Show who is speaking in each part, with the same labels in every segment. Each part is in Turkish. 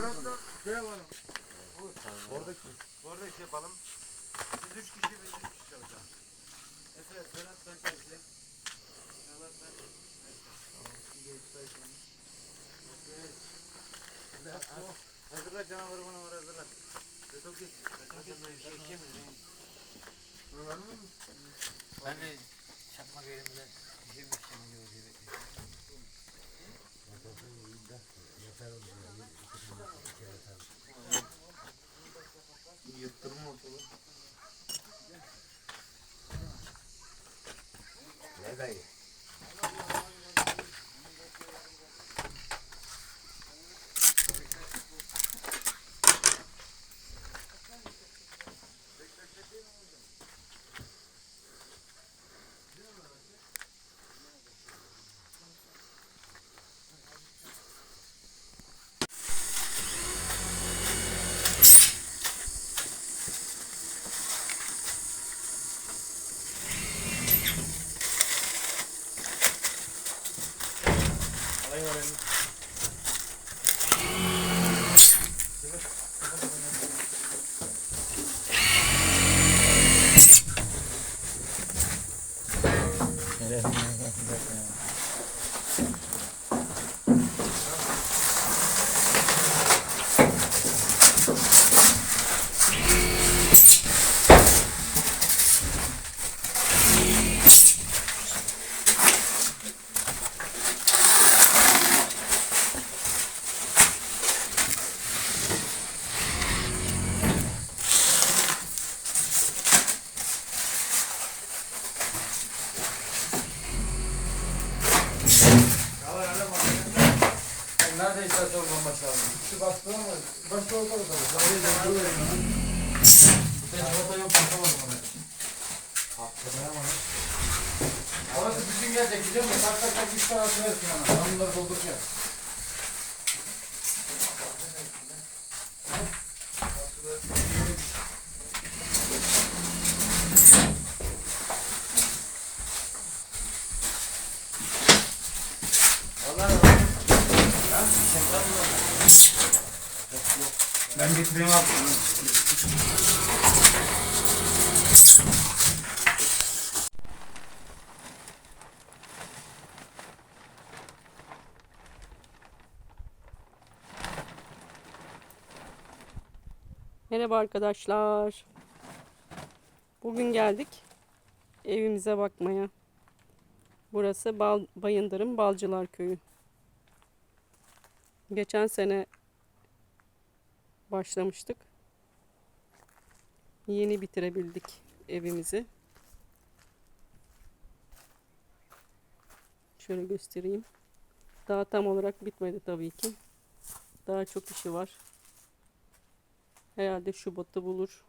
Speaker 1: tarafta şey yapalım.
Speaker 2: Oradaki. Orada şey yapalım. Siz üç kişi biz üç kişi çalışalım. Efe, Serhat ben çalışayım. Serhat ben. Hazırla canavarı bana oraya hazırla. Resul git. Resul git. Şey işemiz.
Speaker 3: Ben de çakmak elimde bizim işimi görüyor.
Speaker 2: Yıttırma ortalığı.
Speaker 4: Ne dayı?
Speaker 1: Şu bastı ama başta kalır. Oraya da dur verin bana. Sen çikolata yok bakamadım ona. Hatırlayamadım. Orası bütün gelecek biliyor musun? Tak tak tak üç tane atıyorsun bana. Ben bunları dolduracağım. Ben getireyim abi.
Speaker 5: Merhaba arkadaşlar. Bugün geldik evimize bakmaya. Burası Bal Bayındır'ın Balcılar Köyü. Geçen sene başlamıştık. Yeni bitirebildik evimizi. Şöyle göstereyim. Daha tam olarak bitmedi tabii ki. Daha çok işi var. Herhalde Şubat'ı bulur.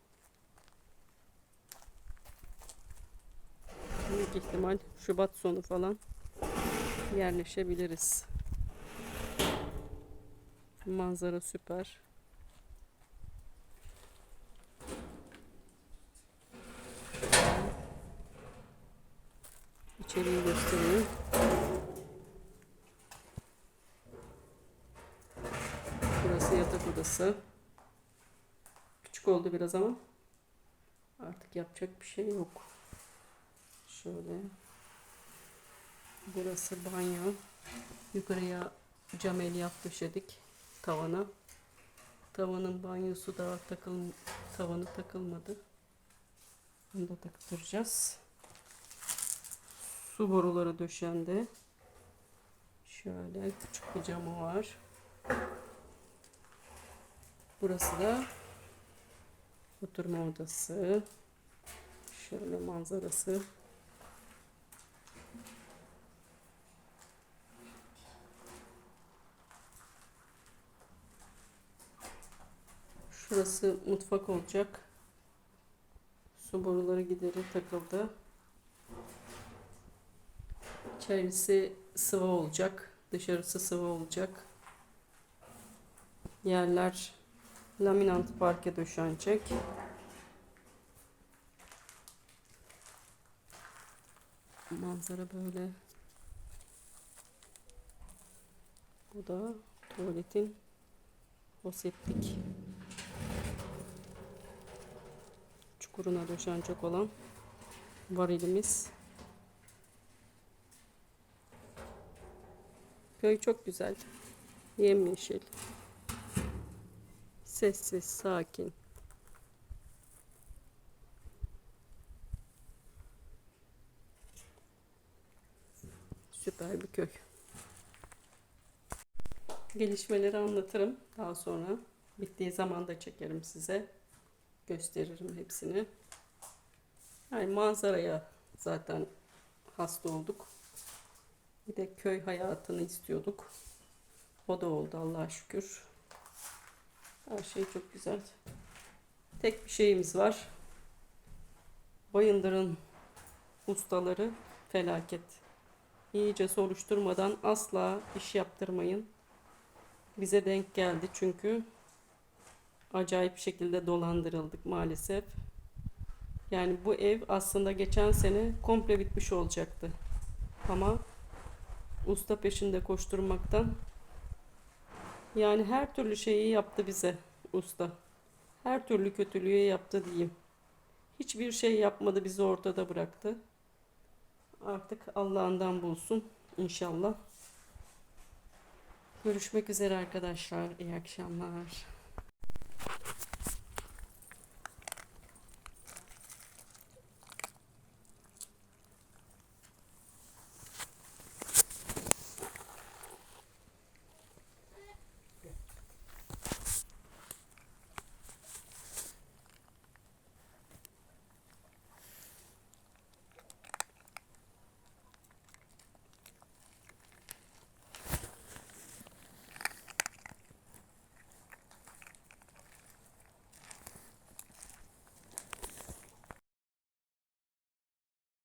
Speaker 5: Büyük ihtimal Şubat sonu falan yerleşebiliriz. Manzara süper. İçeriği göstereyim. Burası yatak odası. Küçük oldu biraz ama artık yapacak bir şey yok. Şöyle. Burası banyo. Yukarıya cam elyaf döşedik tavana. Tavanın banyosu daha takıl tavanı takılmadı. Bunu da taktıracağız. Su boruları döşendi. Şöyle küçük bir camı var. Burası da Oturma odası. Şöyle manzarası. Şurası mutfak olacak. Su boruları gideri takıldı. İçerisi sıvı olacak. Dışarısı sıvı olacak. Yerler laminant parke döşenecek. Manzara böyle. Bu da tuvaletin Foseptik. Çukuruna döşenecek olan varilimiz. Köy çok güzel. Yemyeşil. Sessiz, sakin. Süper bir köy. Gelişmeleri anlatırım daha sonra. Bittiği zaman da çekerim size. Gösteririm hepsini. Yani manzaraya zaten hasta olduk. Bir de köy hayatını istiyorduk. O da oldu Allah'a şükür. Her şey çok güzel. Tek bir şeyimiz var. Bayındır'ın ustaları felaket. İyice soruşturmadan asla iş yaptırmayın. Bize denk geldi çünkü acayip şekilde dolandırıldık maalesef. Yani bu ev aslında geçen sene komple bitmiş olacaktı. Ama usta peşinde koşturmaktan yani her türlü şeyi yaptı bize usta. Her türlü kötülüğü yaptı diyeyim. Hiçbir şey yapmadı bizi ortada bıraktı. Artık Allah'ından bulsun inşallah. Görüşmek üzere arkadaşlar. İyi akşamlar.